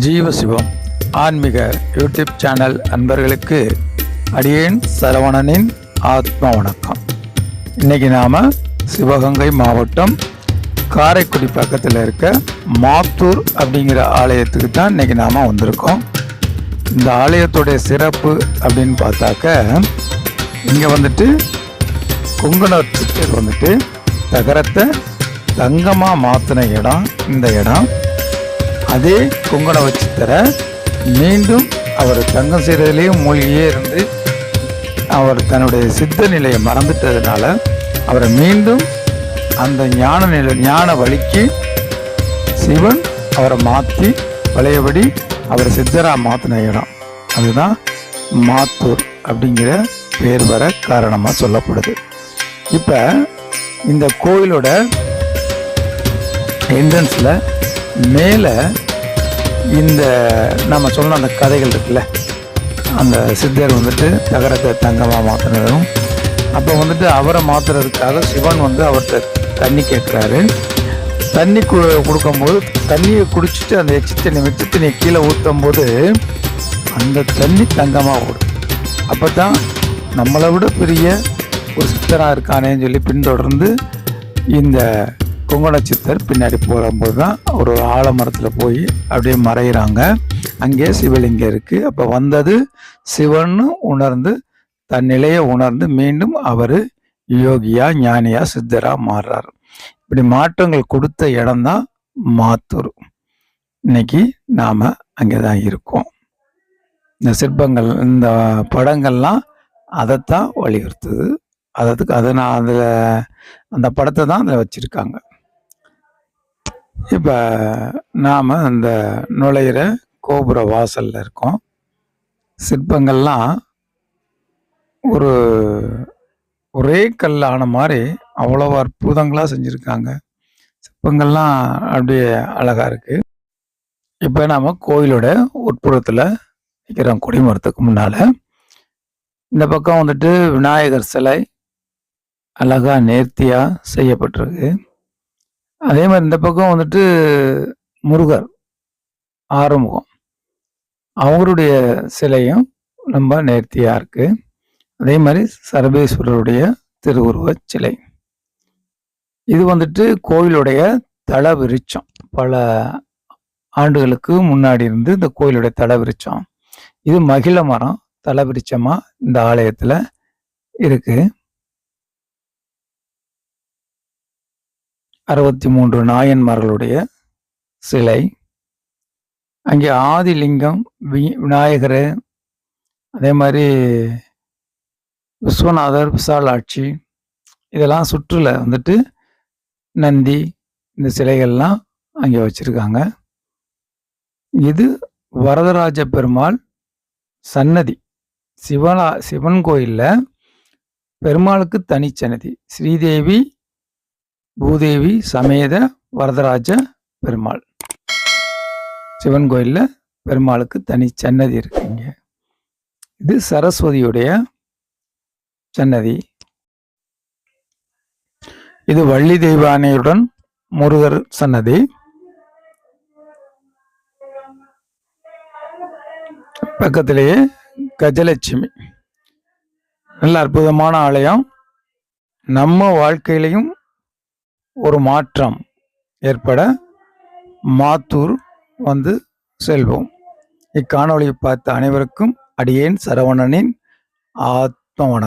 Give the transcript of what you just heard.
ஜீவசிவம் ஆன்மீக YouTube channel அன்பர்களுக்கு அடியேன் சரவணனின் ஆத்ம வணக்கம். இன்னைக்கு நாம சிவகங்கை மாவட்டம் காரைக்குடி பக்கத்தில் இருக்க மாத்தூர் அப்படிங்கிற ஆலயத்துக்கு தான் இன்னைக்கு நாம் வந்திருக்கோம். இந்த ஆலயத்துடைய சிறப்பு அப்படின்னு பார்த்தாக்க இங்கே வந்துட்டு குங்குணர் சித்தர் வந்துட்டு தகரத்தை தங்கமாக மாற்றின இடம் இந்த இடம். அதே குங்குண தர மீண்டும் அவர் தங்கம் செய்கிறதுலேயும் மூழ்கியே இருந்து அவர் தன்னுடைய சித்த நிலையை மறந்துட்டதுனால அவரை மீண்டும் அந்த ஞான நிலை ஞான வழிக்கு சிவன் அவரை மாற்றி பழையபடி அவரை சித்தராக மாற்றின இடம். அதுதான் மாத்தூர் அப்படிங்கிற பேர் வர காரணமாக சொல்லப்படுது. இப்போ இந்த கோயிலோட என்ட்ரன்ஸில் மேலே இந்த நம்ம சொன்ன அந்த கதைகள் இருக்குல்ல அந்த சித்தர் வந்துட்டு தகரத்தை தங்கமாக மாற்றினதும் அப்போ வந்துட்டு அவரை மாற்றுறதுக்காக சிவன் வந்து அவர்கிட்ட தண்ணி கேட்குறாரு. தண்ணி கு கொடுக்கும்போது தண்ணியை குடிச்சிட்டு அந்த எச்சி தண்ணி கீழே ஊற்றும் போது அந்த தண்ணி தங்கமாக ஓடும். அப்போ தான் நம்மளை விட பெரிய ஒரு சித்தராக இருக்கானேன்னு சொல்லி பின்தொடர்ந்து இந்த கொங்கண சித்தர் பின்னாடி போகும்போது தான் ஒரு ஆலமரத்தில் போய் அப்படியே மறையிறாங்க. அங்கே சிவலிங்கம் இருக்குது அப்போ வந்தது சிவன்னு உணர்ந்து தன் நிலையை உணர்ந்து மீண்டும் அவர் யோகியா ஞானியா சித்தரா மாறுறார். இப்படி மாற்றங்கள் கொடுத்த இடம்தான் மாத்தூர். இன்னைக்கு நாம் அங்கே தான் இருக்கோம். இந்த சிற்பங்கள் இந்த படங்கள்லாம் அதைத்தான் வலியுறுத்துது. அதுக்கு அதை நான் அதில் அந்த படத்தை தான் அதில் வச்சுருக்காங்க. இப்போ நாம் அந்த நுழையிற கோபுர வாசலில் இருக்கோம். சிற்பங்கள்லாம் ஒரு ஒரே கல் ஆன மாதிரி அவ்வளோ அற்புதங்களாக செஞ்சுருக்காங்க. சிற்பங்கள்லாம் அப்படியே அழகாக இருக்குது இப்போ நாம் கோயிலோட உட்புறத்தில் நிற்கிறோம் கொடிமரத்துக்கு முன்னால். இந்த பக்கம் வந்துட்டு விநாயகர் சிலை அழகாக நேர்த்தியாக செய்யப்பட்டிருக்கு. அதே மாதிரி இந்த பக்கம் வந்துட்டு முருகர் ஆறுமுகம். அவருடைய சிலையும் ரொம்ப நேர்த்தியாக இருக்குது அதே மாதிரி சரபேஸ்வரருடைய திருவுருவச் சிலை. இது வந்துட்டு கோயிலுடைய தள விருச்சம் பல ஆண்டுகளுக்கு முன்னாடி இருந்து இந்த கோயிலுடைய தள விருச்சம் இது மகிழ மரம் தலைபிரிச்சமாக இந்த ஆலயத்தில் இருக்குது அறுபத்தி மூன்று நாயன்மார்களுடைய சிலை. அங்கே ஆதிலிங்கம் வி விநாயகர் அதே மாதிரி விஸ்வநாதர் விசாலாட்சி இதெல்லாம் சுற்றுல வந்துட்டு நந்தி இந்த சிலைகள்லாம் அங்கே வச்சுருக்காங்க. இது வரதராஜ பெருமாள் சன்னதி. சிவனா சிவன் கோயிலில் பெருமாளுக்கு தனிச்சன்னதி. ஸ்ரீதேவி பூதேவி சமேத வரதராஜ பெருமாள். சிவன் கோயிலில் பெருமாளுக்கு தனி சன்னதி இருக்குங்க இது சரஸ்வதியுடைய சன்னதி. இது வள்ளி தெய்வானையுடன் முருகர் சன்னதி. பக்கத்திலேயே கஜலட்சுமி. நல்ல அற்புதமான ஆலயம். நம்ம வாழ்க்கையிலையும் ஒரு மாற்றம் ஏற்பட மாத்தூர் வந்து செல்வோம். இக்காணொளியை பார்த்த அனைவருக்கும் அடியேன் சரவணனின் ஆத்ம வணக்கம்.